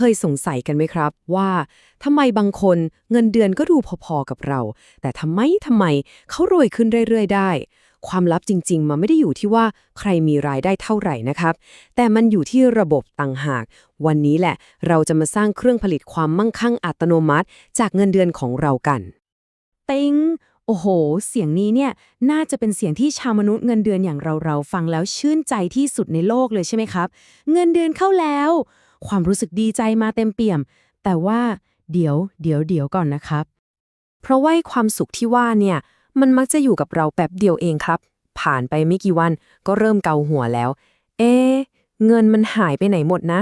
เคยสงสัยกันไหมครับ ว่าทำไมบางคนเงินเดือนก็ดูพอๆกับเรา แต่ทำไมทำไมเขารวยขึ้นเรื่อยๆ ได้ ความลับจริง ๆ มันไม่ได้อยู่ที่ว่าใครมีรายได้เท่าไหร่นะครับ แต่มันอยู่ที่ระบบต่างหาก วันนี้แหละ เราจะมาสร้างเครื่องผลิตความมั่งคั่งอัตโนมัติ จากเงินเดือนของเรากันติงโอ้โห เสียงนี้เนี่ยน่าจะเป็นเสียงที่ชาวมนุษย์เงินเดือนอย่างเราเราฟังแล้วชื่นใจที่สุดในโลกเลยใช่ไหมครับ เงินเดือนเข้าแล้ว ความรู้สึกดีใจมาเต็มเปี่ยม แต่ว่าเดี๋ยว เดี๋ยวเดี๋ยวก่อนนะครับ เพราะว่าความสุขที่ว่าเนี่ย มันมักจะอยู่กับเราแป๊บเดียวเองครับ ผ่านไปไม่กี่วันก็เริ่มเกาหัวแล้ว เอ๊ะเงินมันหายไปไหนหมดนะ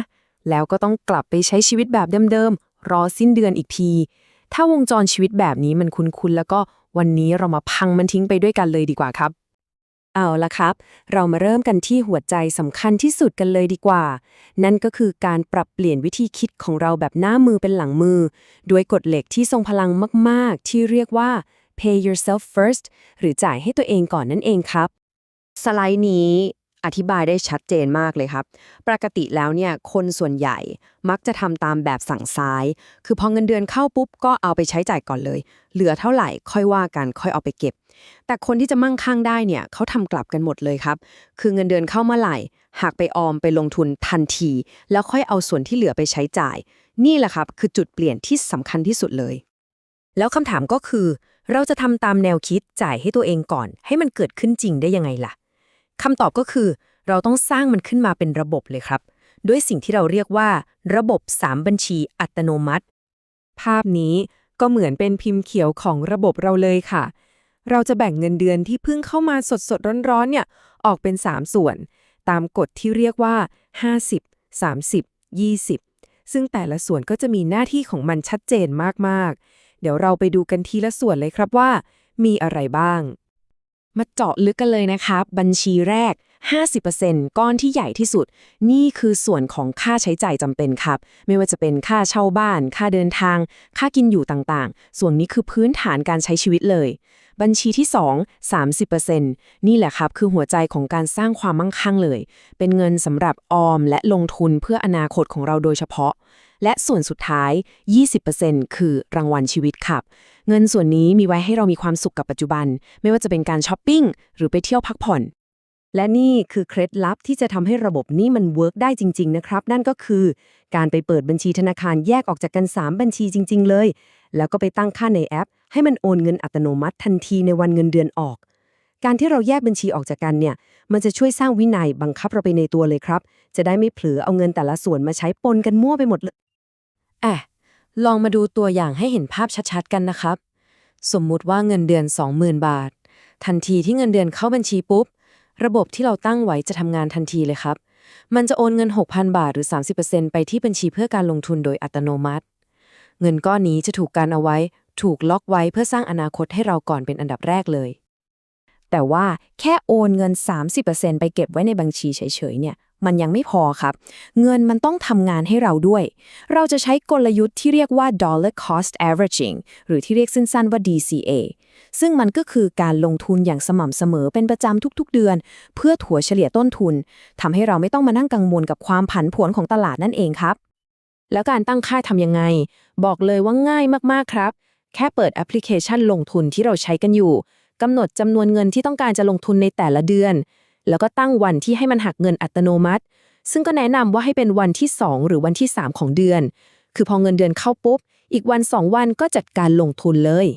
แล้วก็ต้องกลับไปใช้ชีวิตแบบเดิมๆรอสิ้นเดือนอีกที ถ้าวงจรชีวิตแบบนี้มันคุ้นๆแล้วก็วันนี้เรามาพังมันทิ้งไปด้วยกันเลยดีกว่าครับ เอาละครับ เรามาเริ่มกันที่หัวใจสำคัญที่สุดกันเลยดีกว่า นั่นก็คือการปรับเปลี่ยนวิธีคิดของเราแบบหน้ามือเป็นหลังมือ ด้วยกฎเหล็กที่ทรงพลังมาก ๆ ที่เรียกว่า pay yourself first หรือจ่ายให้ตัวเองก่อนนั่นเองครับ สไลด์นี้ อธิบายได้ชัดเจนมากเลยครับ ปกติแล้วเนี่ยคนส่วนใหญ่มักจะทำตามแบบสั่งซ้าย คือพอเงินเดือนเข้าปุ๊บก็เอาไปใช้จ่ายก่อนเลย เหลือเท่าไหร่ค่อยว่ากันค่อยเอาไปเก็บ แต่คนที่จะมั่งคั่งได้เนี่ยเขาทำกลับกันหมดเลยครับ คือเงินเดือนเข้าเมื่อไหร่หักไปออมไปลงทุนทันที แล้วค่อยเอาส่วนที่เหลือไปใช้จ่าย นี่แหละครับคือจุดเปลี่ยนที่สำคัญที่สุดเลย แล้วคำถามก็คือ เราจะทำตามแนวคิดจ่ายให้ตัวเองก่อน ให้มันเกิดขึ้นจริงได้ยังไงล่ะ คำตอบก็คือ เราต้องสร้างมันขึ้นมาเป็นระบบเลยครับ ด้วยสิ่งที่เราเรียกว่า ระบบ 3 บัญชีอัตโนมัติ ภาพนี้ก็เหมือนเป็นพิมพ์เขียวของระบบเราเลยค่ะ เราจะแบ่งเงินเดือนที่เพิ่งเข้ามาสดสดๆร้อนๆเนี่ยออกเป็น 3 ส่วน ตามกฎที่เรียกว่า 50 30 20 ซึ่งแต่ละส่วนก็จะมีหน้าที่ของมันชัดเจนมากๆ เดี๋ยวเราไปดูกันทีละส่วนเลยครับว่า มีอะไรบ้าง มาเจาะลึกกันเลยนะครับ บัญชีแรก 50%ก้อนที่ใหญ่ที่สุด นี่คือส่วนของค่าใช้จ่ายจำเป็นครับ ไม่ว่าจะเป็นค่าเช่าบ้าน ค่าเดินทาง ค่ากินอยู่ต่างๆ ส่วนนี้คือพื้นฐานการใช้ชีวิตเลย บัญชีที่ 2 30%นี่แหละครับ คือหัวใจของการสร้างความมั่งคั่งเลย เป็นเงินสำหรับออมและลงทุนเพื่ออนาคตของเราโดยเฉพาะ และส่วนสุดท้าย 20%คือรางวัลชีวิตครับ เงินส่วนนี้มีไว้ให้เรามีความสุขกับปัจจุบัน ไม่ว่าจะเป็นการช้อปปิ้งหรือไปเที่ยวพักผ่อน และนี่คือเคล็ดลับที่จะทำให้ระบบนี้มันเวิร์กได้จริง ๆ นะครับ นั่นก็คือ การไปเปิดบัญชีธนาคารแยกออกจากกัน 3 บัญชีจริง ๆ เลย แล้วก็ไปตั้งค่าในแอป ให้มันโอนเงินอัตโนมัติทันทีในวันเงินเดือนออกการที่เราแยกบัญชีออกจากกันเนี่ย มันจะช่วยสร้างวินัยบังคับเราไปในตัวเลยครับ จะได้ไม่เผลอเอาเงินแต่ละส่วนมาใช้ปนกันมั่วไปหมดเลย อะ ลองมาดูตัวอย่างให้เห็นภาพชัดๆกันนะครับ สมมุติว่าเงินเดือน 20,000 บาท ทันทีที่เงินเดือนเข้าบัญชีปุ๊บ ระบบที่เราตั้งไว้จะทำงานทันทีเลยครับ มันจะโอนเงิน 6,000 บาทหรือ 30%ไปที่บัญชีเพื่อการลงทุนโดยอัตโนมัติ เงินก้อนนี้จะถูกการเอาไว้ ถูกล็อกไว้เพื่อสร้างอนาคตให้เราก่อนเป็นอันดับแรกเลย แต่ว่าแค่โอนเงิน 30%ไปเก็บไว้ในบัญชีเฉยๆเนี่ยมันยังไม่พอครับ เงินมันต้องทำงานให้เราด้วย เราจะใช้กลยุทธ์ที่เรียกว่า dollar cost averaging หรือที่เรียกสั้นๆว่า DCA ซึ่งมันก็คือการลงทุนอย่างสม่ำเสมอเป็นประจำทุกๆเดือน เพื่อถัวเฉลี่ยต้นทุนทำให้เราไม่ต้องมานั่งกังวลกับความผันผวนของตลาดนั่นเองครับ แล้วการตั้งค่าทำยังไง บอกเลยว่าง่ายมากๆครับ แค่เปิดแอปพลิเคชันลงทุนที่เราใช้กันอยู่ กำหนดจำนวนเงินที่ต้องการจะลงทุนในแต่ละเดือน แล้วก็ตั้งวันที่ให้มันหักเงินอัตโนมัติ ซึ่งก็แนะนำว่าให้เป็นวันที่ 2 หรือวันที่ 3 ของเดือน คือพอเงินเดือนเข้าปุ๊บ อีกวัน 2 วันก็จัดการลงทุนเลย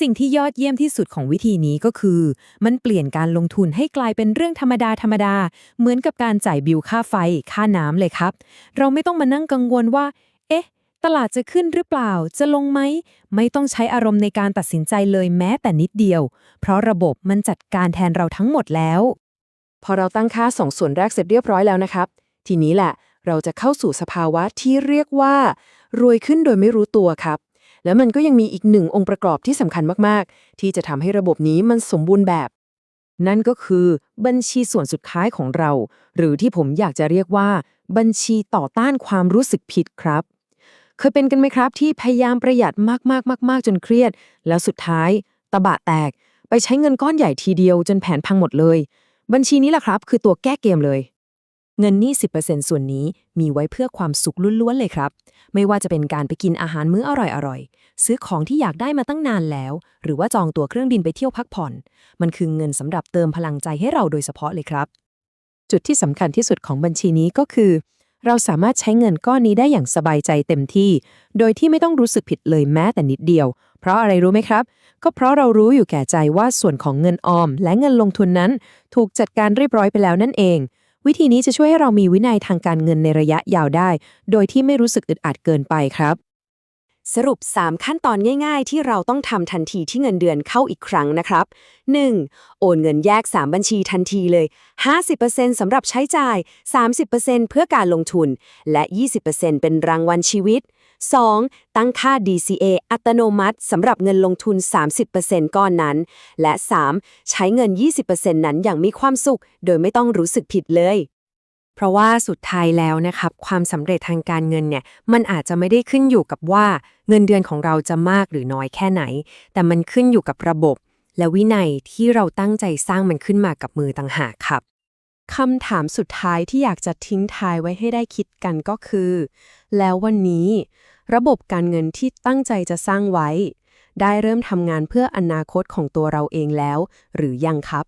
สิ่งที่ยอดเยี่ยมที่สุดของวิธีนี้ก็คือ มันเปลี่ยนการลงทุนให้กลายเป็นเรื่องธรรมดาธรรมดา เหมือนกับการจ่ายบิลค่าไฟ ค่าน้ำเลยครับ เราไม่ต้องมานั่งกังวลว่า ตลาดจะขึ้นหรือเปล่า จะลงไหม ไม่ต้องใช้อารมณ์ในการตัดสินใจเลยแม้แต่นิดเดียว เพราะระบบมันจัดการแทนเราทั้งหมดแล้ว พอเราตั้งค่าสองส่วนแรกเสร็จเรียบร้อยแล้วนะครับ ทีนี้แหละ เราจะเข้าสู่สภาวะที่เรียกว่า รวยขึ้นโดยไม่รู้ตัวครับ แล้วมันก็ยังมีอีกหนึ่งองค์ประกอบที่สำคัญมากๆ ที่จะทำให้ระบบนี้มันสมบูรณ์แบบ นั่นก็คือบัญชีส่วนสุดท้ายของเรา หรือที่ผมอยากจะเรียกว่า บัญชีต่อต้านความรู้สึกผิดครับ เคยเป็นกันไหมครับที่พยายามประหยัดมากๆๆๆจนเครียด แล้วสุดท้ายตะบะแตก ไปใช้เงินก้อนใหญ่ทีเดียวจนแผนพังหมดเลย บัญชีนี้แหละครับคือตัวแก้เกมเลย เงินนี่10%ส่วนนี้มีไว้เพื่อความสุขล้วนๆเลยครับ ไม่ว่าจะเป็นการไปกินอาหารมื้ออร่อยๆซื้อของที่อยากได้มาตั้งนานแล้ว หรือว่าจองตั๋วเครื่องบินไปเที่ยวพักผ่อน มันคือเงินสำหรับเติมพลังใจให้เราโดยเฉพาะเลยครับ จุดที่สำคัญที่สุดของบัญชีนี้ก็คือ เราสามารถใช้เงินก้อนนี้ได้อย่างสบายใจเต็มที่ โดยที่ไม่ต้องรู้สึกผิดเลยแม้แต่นิดเดียว เพราะอะไรรู้ไหมครับ ก็เพราะเรารู้อยู่แก่ใจว่าส่วนของเงินออม และเงินลงทุนนั้น ถูกจัดการเรียบร้อยไปแล้วนั่นเอง วิธีนี้จะช่วยให้เรามีวินัยทางการเงินในระยะยาวได้ โดยที่ไม่รู้สึกอึดอัดเกินไปครับ สรุป 3 ขั้นตอนง่ายๆ ที่เราต้องทำทันทีที่เงินเดือนเข้าอีกครั้งนะครับ 1. โอนเงินแยก 3 บัญชีทันทีเลย 50%สำหรับใช้จ่าย 30%เพื่อการลงทุน และ 20%เป็นรางวัลชีวิต 2. ตั้งค่า DCA อัตโนมัติสำหรับเงินลงทุน 30%ก้อนนั้น และ 3. ใช้เงิน 20%นั้นอย่างมีความสุข โดยไม่ต้องรู้สึกผิดเลย เพราะว่าสุดท้ายแล้วนะครับความสำเร็จทางการเงินเนี่ยมันอาจจะไม่ได้ขึ้นอยู่กับว่าเงินเดือนของเราจะมากหรือน้อยแค่ไหน แต่มันขึ้นอยู่กับระบบ และวินัยที่เราตั้งใจสร้างมันขึ้นมากับมือต่างหากครับคำถามสุดท้ายที่อยากจะทิ้งท้ายไว้ให้ได้คิดกันก็คือ แล้ววันนี้ ระบบการเงินที่ตั้งใจจะสร้างไว้ ได้เริ่มทำงานเพื่ออนาคตของตัวเราเองแล้ว หรือยังครับ